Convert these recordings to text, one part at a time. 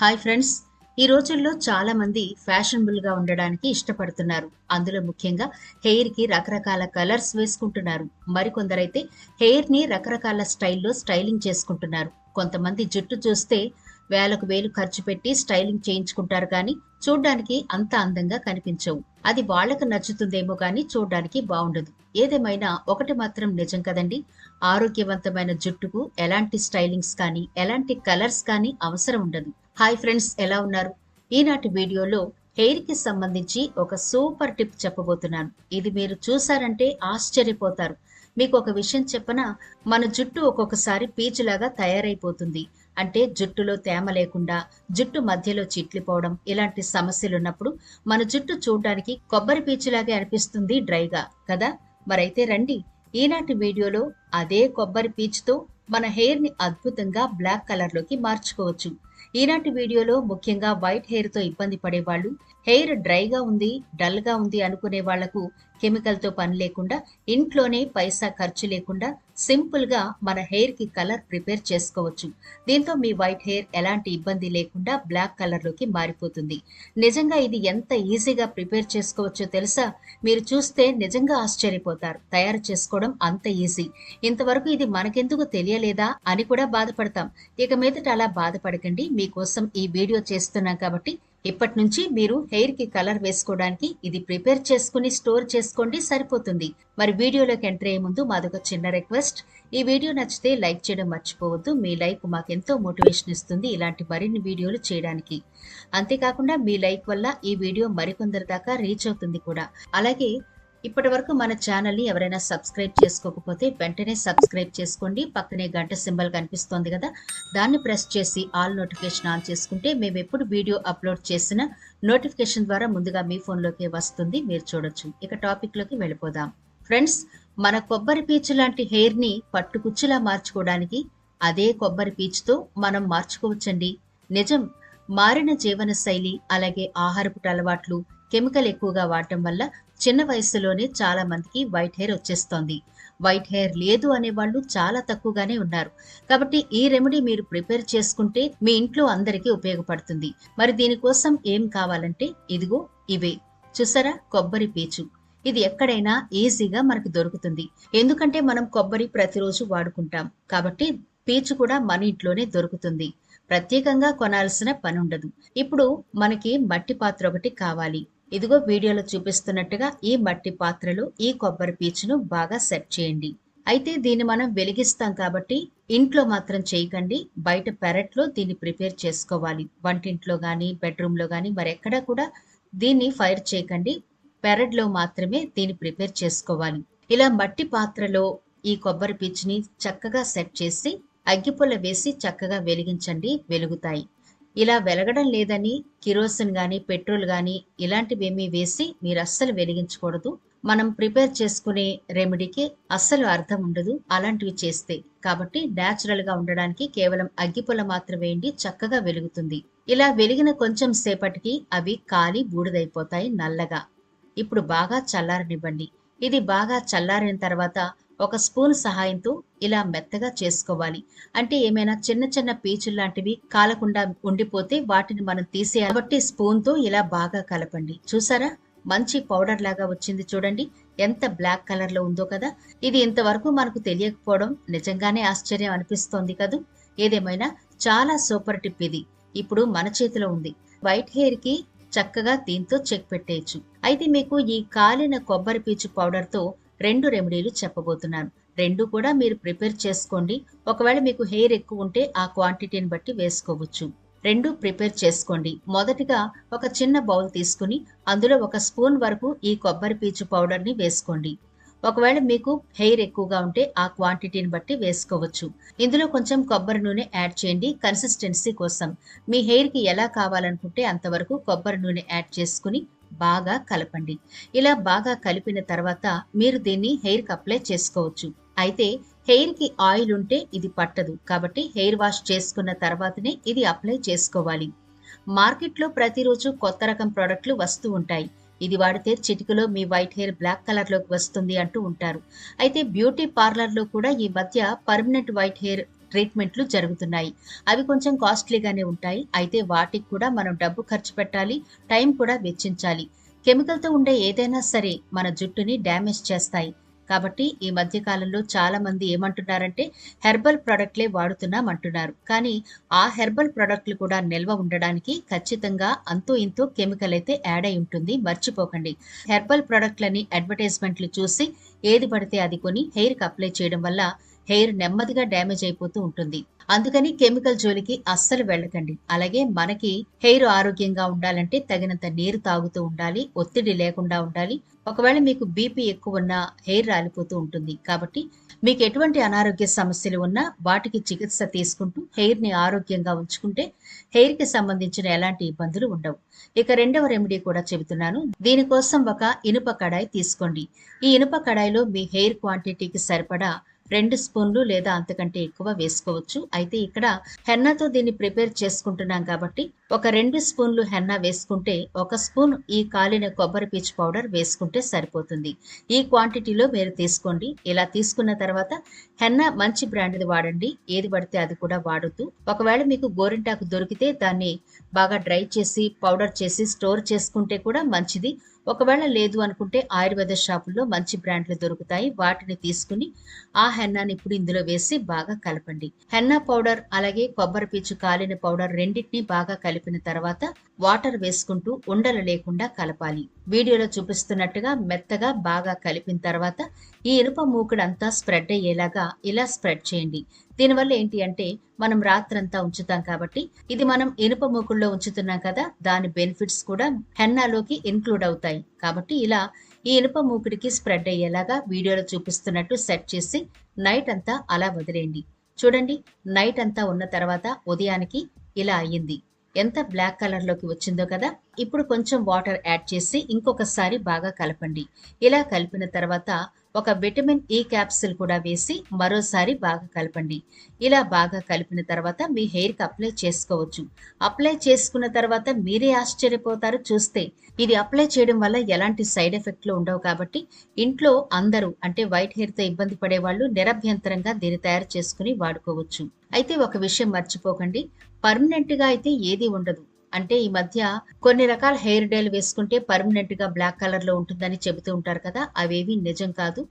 Hi friends. ఈ రోజుల్లో చాలా మంది ఫ్యాషనబుల్గా ఉండడానికి ఇష్టపడుతున్నారు. అందులో ముఖ్యంగా హెయిర్కి రకరకాల కలర్స్ వేసుకుంటున్నారు. మరికొందరైతే హెయిర్ని రకరకాల స్టైల్లో స్టైలింగ్ చేసుకుంటున్నారు. కొంతమంది జుట్టు చూస్తే వేలకు వేలు ఖర్చు పెట్టి స్టైలింగ్ చేయించుకుంటారు కానీ చూడ్డానికి అంత అందంగా కనిపించవు. అది వాళ్ళకు నచ్చుతుందేమో కానీ చూడ్డానికి బాగుండదు ఏదేమైనా ఒకటి మాత్రం నిజం కదండి. ఆరోగ్యవంతమైన జుట్టుకు ఎలాంటి స్టైలింగ్స్ కానీ ఎలాంటి కలర్స్ కానీ అవసరం ఉండదు. హాయ్ ఫ్రెండ్స్ ఎలా ఉన్నారు? ఈనాటి వీడియోలో హెయిర్కి సంబంధించి ఒక సూపర్ టిప్ చెప్పబోతున్నాను. ఇది మీరు చూసారంటే ఆశ్చర్యపోతారు. మీకు ఒక విషయం చెప్పన? మన జుట్టు ఒక్కొక్కసారి పీచులాగా తయారైపోతుంది. అంటే జుట్టులో తేమ లేకుండా జుట్టు మధ్యలో చిట్లిపోవడం ఇలాంటి సమస్యలు ఉన్నప్పుడు మన జుట్టు చూడడానికి కొబ్బరి పీచులాగే అనిపిస్తుంది డ్రైగా కదా? మరైతే రండి. ఈనాటి వీడియోలో అదే కొబ్బరి పీచుతో మన హెయిర్ని అద్భుతంగా బ్లాక్ కలర్లోకి మార్చుకోవచ్చు. ఈనాటి వీడియోలో ముఖ్యంగా వైట్ హెయిర్తో ఇబ్బంది పడేవాళ్ళు హెయిర్ డ్రైగా ఉంది డల్గా ఉంది అనుకునే వాళ్ళకు కెమికల్తో పని లేకుండా ఇంట్లోనే పైసా ఖర్చు లేకుండా సింపుల్గా మన హెయిర్కి కలర్ ప్రిపేర్ చేసుకోవచ్చు. దీంతో మీ వైట్ హెయిర్ ఎలాంటి ఇబ్బంది లేకుండా బ్లాక్ కలర్లోకి మారిపోతుంది. నిజంగా ఇది ఎంత ఈజీగా ప్రిపేర్ చేసుకోవచ్చో తెలుసా? మీరు చూస్తే నిజంగా ఆశ్చర్యపోతారు. తయారు చేసుకోవడం అంత ఈజీ. ఇంతవరకు ఇది మనకెందుకు తెలియలేదా అని కూడా బాధపడతాం. ఇక మీదట అలా బాధపడకండి. మీకోసం ఈ వీడియో చేస్తున్నాం కాబట్టి ఇప్పటి నుంచి మీరు హెయిర్కి కలర్ వేసుకోవడానికి ఇది ప్రిపేర్ చేసుకుని స్టోర్ చేసుకోండి సరిపోతుంది. మరి వీడియోలోకి ఎంటర్ అయ్యే ముందు మాదొక చిన్న రిక్వెస్ట్. ఈ వీడియో నచ్చితే లైక్ చేయడం మర్చిపోవద్దు. మీ లైక్ మాకెంతో మోటివేషన్ ఇస్తుంది ఇలాంటి మరిన్ని వీడియోలు చేయడానికి. అంతేకాకుండా మీ లైక్ వల్ల ఈ వీడియో మరికొందరి దాకా రీచ్ అవుతుంది కూడా. అలాగే ఇప్పటి వరకు మన ఛానల్ని ఎవరైనా సబ్స్క్రైబ్ చేసుకోకపోతే వెంటనే సబ్స్క్రైబ్ చేసుకోండి. పక్కనే గంట సింబల్ కనిపిస్తోంది కదా దాన్ని ప్రెస్ చేసి ఆల్ నోటిఫికేషన్ ఆన్ చేసుకుంటే మేము ఎప్పుడు వీడియో అప్లోడ్ చేసిన నోటిఫికేషన్ ద్వారా ముందుగా మీ ఫోన్లోకి వస్తుంది. మీరు చూడొచ్చు. ఇక టాపిక్లోకి వెళ్ళిపోదాం. ఫ్రెండ్స్ మన కొబ్బరి పీచు లాంటి హెయిర్ని పట్టుకుచ్చులా మార్చుకోవడానికి అదే కొబ్బరి పీచుతో మనం మార్చుకోవచ్చండి. నిజం మారిన జీవన శైలి అలాగే ఆహారపు అలవాట్లు కెమికల్ ఎక్కువగా వాడటం వల్ల చిన్న వయసులోనే చాలా మందికి వైట్ హెయిర్ వచ్చేస్తోంది. వైట్ హెయిర్ లేదు అనే వాళ్ళు చాలా తక్కువగానే ఉన్నారు. కాబట్టి ఈ రెమెడీ మీరు ప్రిపేర్ చేసుకుంటే మీ ఇంట్లో అందరికీ ఉపయోగపడుతుంది. మరి దీనికోసం ఏం కావాలంటే ఇదిగో ఇవే. చూసారా? కొబ్బరి పీచు. ఇది ఎక్కడైనా ఈజీగా మనకు దొరుకుతుంది. ఎందుకంటే మనం కొబ్బరి ప్రతిరోజు వాడుకుంటాం. కాబట్టి పీచు కూడా మన ఇంట్లోనే దొరుకుతుంది. ప్రత్యేకంగా కొనాల్సిన పని ఉండదు ఇప్పుడు మనకి మట్టి పాత్ర ఒకటి కావాలి. ఇదిగో వీడియోలో చూపిస్తున్నట్టుగా ఈ మట్టి పాత్రలో ఈ కొబ్బరి పీచును బాగా సెట్ చేయండి. అయితే దీన్ని మనం వెలిగిస్తాం కాబట్టి ఇంట్లో మాత్రం చేయకండి. బయట పెరట్లో దీన్ని ప్రిపేర్ చేసుకోవాలి. వంటింట్లో కానీ బెడ్రూమ్లో కానీ మరెక్కడా కూడా దీన్ని ఫైర్ చేయకండి. పెరడ్లో మాత్రమే దీన్ని ప్రిపేర్ చేసుకోవాలి. ఇలా మట్టి పాత్రలో ఈ కొబ్బరి పీచుని చక్కగా సెట్ చేసి అగ్గిపుల్ల వేసి చక్కగా వెలిగించండి. వెలుగుతాయి. ఇలా వెలగడం లేదని కిరోసిన్ గాని పెట్రోల్ గాని ఇలాంటివేమీ వేసి మీరు అస్సలు వెలిగించకూడదు. మనం ప్రిపేర్ చేసుకునే రెమెడీకి అస్సలు అర్థం ఉండదు. అలాంటివి చేస్తే కాబట్టి న్యాచురల్గా ఉండడానికి కేవలం అగ్గిపుల్ల మాత్రం వేయండి చక్కగా వెలుగుతుంది. ఇలా వెలిగిన కొంచెం సేపటికి అవి కాలి బూడిదైపోతాయి నల్లగా. ఇప్పుడు బాగా చల్లారనివ్వండి. ఇది బాగా చల్లారిన తర్వాత ఒక స్పూన్ సహాయంతో ఇలా మెత్తగా చేసుకోవాలి. అంటే ఏమైనా చిన్న చిన్న పీచులు లాంటివి కాలకుండా ఉండిపోతే వాటిని మనం తీసేయాలి. కాబట్టి స్పూన్తో ఇలా బాగా కలపండి. చూసారా? మంచి పౌడర్ లాగా వచ్చింది చూడండి. ఎంత బ్లాక్ కలర్లో ఉందో కదా. ఇది ఇంతవరకు మనకు తెలియకపోవడం నిజంగానే ఆశ్చర్యం అనిపిస్తోంది కదూ. ఏదేమైనా చాలా సూపర్ టిప్ ఇది. ఇప్పుడు మన చేతిలో ఉంది. వైట్ హెయిర్కి చక్కగా దీంతో చెక్ పెట్టేయచ్చు. అయితే మీకు ఈ కాలిన కొబ్బరి పీచు పౌడర్తో రెండు రెమెడీలు చెప్పబోతున్నాను. రెండు కూడా మీరు ప్రిపేర్ చేసుకోండి. ఒకవేళ మీకు హెయిర్ ఎక్కువ ఉంటే ఆ క్వాంటిటీని బట్టి వేసుకోవచ్చు. రెండు ప్రిపేర్ చేసుకోండి. మొదటిగా ఒక చిన్న బౌల్ తీసుకుని అందులో ఒక స్పూన్ వరకు ఈ కొబ్బరి పీచు పౌడర్ని వేసుకోండి. ఒకవేళ మీకు హెయిర్ ఎక్కువగా ఉంటే ఆ క్వాంటిటీని బట్టి వేసుకోవచ్చు. ఇందులో కొంచెం కొబ్బరి నూనె యాడ్ చేయండి. కన్సిస్టెన్సీ కోసం మీ హెయిర్కి ఎలా కావాలనుకుంటే అంతవరకు కొబ్బరి నూనె యాడ్ చేసుకుని బాగా కలపండి. ఇలా బాగా కలిపిన తర్వాత మీరు దీన్ని హెయిర్కి అప్లై చేసుకోవచ్చు. అయితే హెయిర్కి ఆయిల్ ఉంటే ఇది పట్టదు. కాబట్టి హెయిర్ వాష్ చేసుకున్న తర్వాతనే ఇది అప్లై చేసుకోవాలి. మార్కెట్లో ప్రతిరోజు కొత్త రకం ప్రోడక్ట్లు వస్తూ ఉంటాయి. ఇది వాడితే చిటికలో మీ వైట్ హెయిర్ బ్లాక్ కలర్లోకి వస్తుంది అంటూ ఉంటారు. అయితే బ్యూటీ పార్లర్లో కూడా ఈ మధ్య పర్మనెంట్ వైట్ హెయిర్ ట్రీట్మెంట్లు జరుగుతున్నాయి. అవి కొంచెం కాస్ట్లీగానే ఉంటాయి. అయితే వాటికి కూడా మనం డబ్బు ఖర్చు పెట్టాలి టైం కూడా వెచ్చించాలి. కెమికల్తో ఉండే ఏదైనా సరే మన జుట్టుని డ్యామేజ్ చేస్తాయి. కాబట్టి ఈ మధ్య కాలంలో చాలా మంది ఏమంటున్నారంటే హెర్బల్ ప్రొడక్ట్లే వాడుతున్నాం అంటున్నారు కానీ ఆ హెర్బల్ ప్రొడక్ట్లు కూడా నిల్వ ఉండడానికి ఖచ్చితంగా అంతో ఇంతో కెమికల్ అయితే యాడ్ అయి ఉంటుంది. మర్చిపోకండి. హెర్బల్ ప్రొడక్ట్లని అడ్వర్టైజ్మెంట్లు చూసి ఏది పడితే అది కొని హెయిర్కి అప్లై చేయడం వల్ల హెయిర్ నెమ్మదిగా డ్యామేజ్ అయిపోతూ ఉంటుంది. అందుకని కెమికల్ జోలికి అస్సలు వెళ్ళకండి. అలాగే మనకి హెయిర్ ఆరోగ్యంగా ఉండాలంటే తగినంత నీరు తాగుతూ ఉండాలి ఒత్తిడి లేకుండా ఉండాలి. ఒకవేళ మీకు బీపీ ఎక్కువ ఉన్నా హెయిర్ రాలిపోతూ ఉంటుంది. కాబట్టి మీకు ఎటువంటి అనారోగ్య సమస్యలు ఉన్నా వాటికి చికిత్స తీసుకుంటూ హెయిర్ని ఆరోగ్యంగా ఉంచుకుంటే హెయిర్కి సంబంధించిన ఎలాంటి ఇబ్బందులు ఉండవు. ఇక రెండవ రెమెడీ కూడా చెబుతున్నాను. దీనికోసం ఒక ఇనుప కడాయి తీసుకోండి. ఈ ఇనుప కడాయిలో మీ హెయిర్ క్వాంటిటీకి సరిపడా రెండు స్పూన్లు లేదా అంతకంటే ఎక్కువ వేసుకోవచ్చు. అయితే ఇక్కడ హెన్నాతో దీన్ని ప్రిపేర్ చేసుకుంటున్నాం కాబట్టి ఒక రెండు స్పూన్లు హెన్నా వేసుకుంటే ఒక స్పూన్ ఈ కాలిన కొబ్బరి పీచు పౌడర్ వేసుకుంటే సరిపోతుంది. ఈ క్వాంటిటీలో మీరు తీసుకోండి. ఇలా తీసుకున్న తర్వాత హెన్నా మంచి బ్రాండ్ది వాడండి. ఏది పడితే అది కూడా వాడొద్దు. ఒకవేళ మీకు గోరింటాకు దొరికితే దాన్ని బాగా డ్రై చేసి పౌడర్ చేసి స్టోర్ చేసుకుంటే కూడా మంచిది. ఒకవేళ లేదు అనుకుంటే ఆయుర్వేద షాపుల్లో మంచి బ్రాండ్లు దొరుకుతాయి. వాటిని తీసుకుని ఆ హెన్నాని ఇప్పుడు ఇందులో వేసి బాగా కలపండి. హెన్నా పౌడర్ అలాగే కొబ్బరి పీచు కాలిన పౌడర్ రెండింటిని బాగా కలిపిన తర్వాత వాటర్ వేసుకుంటూ ఉండలు లేకుండా కలపాలి. వీడియోలో చూపిస్తున్నట్టుగా మెత్తగా బాగా కలిపిన తర్వాత ఈ ఇనుప మూకుడంతా స్ప్రెడ్ అయ్యేలాగా ఇలా స్ప్రెడ్ చేయండి. దీనివల్ల ఏంటి అంటే మనం రాత్రంతా ఉంచుతాం కాబట్టి ఇది మనం ఇనుప మూకుల్లో ఉంచుతున్నాం కదా దాని బెనిఫిట్స్ కూడా హెన్నాలోకి ఇన్క్లూడ్ అవుతాయి. కాబట్టి ఇలా ఈ ఇనుప మూకుడికి స్ప్రెడ్ అయ్యేలాగా వీడియోలో చూపిస్తున్నట్టు సెట్ చేసి నైట్ అంతా అలా వదిలేయండి. చూడండి నైట్ అంతా ఉన్న తర్వాత ఉదయానికి ఇలా అయ్యింది. ఎంత బ్లాక్ కలర్లోకి వచ్చిందో కదా ఇప్పుడు కొంచెం వాటర్ యాడ్ చేసి ఇంకొకసారి బాగా కలపండి. ఇలా కలిపిన తర్వాత ఒక విటమిన్ ఈ క్యాప్సిల్ కూడా వేసి మరోసారి బాగా కలపండి. ఇలా బాగా కలిపిన తర్వాత మీ హెయిర్కి అప్లై చేసుకోవచ్చు. అప్లై చేసుకున్న తర్వాత మీరే ఆశ్చర్యపోతారు చూస్తే. ఇది అప్లై చేయడం వల్ల ఎలాంటి సైడ్ ఎఫెక్ట్లు ఉండవు కాబట్టి ఇంట్లో అందరూ అంటే వైట్ హెయిర్తో ఇబ్బంది పడే వాళ్ళు నిరభ్యంతరంగా దీన్ని తయారు చేసుకుని వాడుకోవచ్చు. అయితే ఒక విషయం మర్చిపోకండి. పర్మనెంట్గా అయితే ఏది ఉండదు. అంటే ఈ మధ్య కొన్ని రకాల హెయిర్ డైలు వేసుకుంటే పర్మనెంట్గా బ్లాక్ కలర్లో ఉంటుందని చెబుతూ ఉంటారు కదా అవేవి నిజం కాదు.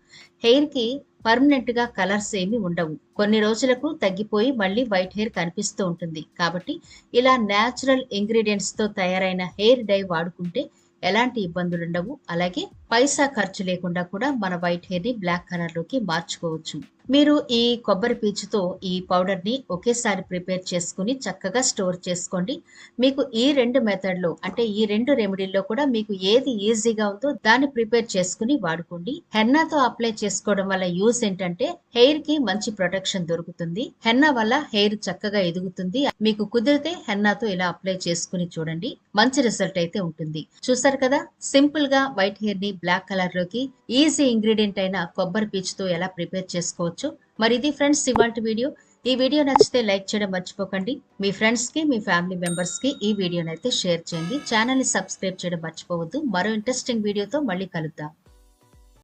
హెయిర్కి పర్మనెంట్గా కలర్స్ ఏమి ఉండవు. కొన్ని రోజులకు తగ్గిపోయి మళ్ళీ వైట్ హెయిర్ కనిపిస్తూ ఉంటుంది. కాబట్టి ఇలా న్యాచురల్ ఇంగ్రీడియంట్స్తో తయారైన హెయిర్ డై వాడుకుంటే ఎలాంటి ఇబ్బందులు ఉండవు అలాగే పైసా ఖర్చు లేకుండా కూడా మన వైట్ హెయిర్ని బ్లాక్ కలర్లోకి మార్చుకోవచ్చు. మీరు ఈ కొబ్బరి పీచుతో ఈ పౌడర్ని ఒకేసారి ప్రిపేర్ చేసుకుని చక్కగా స్టోర్ చేసుకోండి. మీకు ఈ రెండు మెథడ్లో అంటే ఈ రెండు రెమెడీల్లో కూడా మీకు ఏది ఈజీగా ఉందో దాన్ని ప్రిపేర్ చేసుకుని వాడుకోండి. హెన్నాతో అప్లై చేసుకోవడం వల్ల యూస్ ఏంటంటే హెయిర్కి మంచి ప్రొటెక్షన్ దొరుకుతుంది. హెన్నా వల్ల హెయిర్ చక్కగా ఎదుగుతుంది. మీకు కుదిరితే హెన్నాతో ఇలా అప్లై చేసుకుని చూడండి. మంచి రిజల్ట్ అయితే ఉంటుంది. చూసారు కదా? సింపుల్గా వైట్ హెయిర్ని బ్లాక్ కలర్లోకి ఈజీ ఇంగ్రీడియంట్ అయిన కొబ్బరి పీచుతో ఎలా ప్రిపేర్ చేసుకోవచ్చు? మరి ఇది ఫ్రెండ్స్ ఇవాళ వీడియో ఈ వీడియో నచ్చితే లైక్ చేయడం మర్చిపోకండి. మీ ఫ్రెండ్స్కి మీ ఫ్యామిలీ మెంబర్స్కి ఈ వీడియోని అయితే షేర్ చేయండి. ఛానల్ని సబ్స్క్రైబ్ చేయడం మర్చిపోవద్దు. మరో ఇంట్రెస్టింగ్ వీడియోతో మళ్ళీ కలుద్దాం.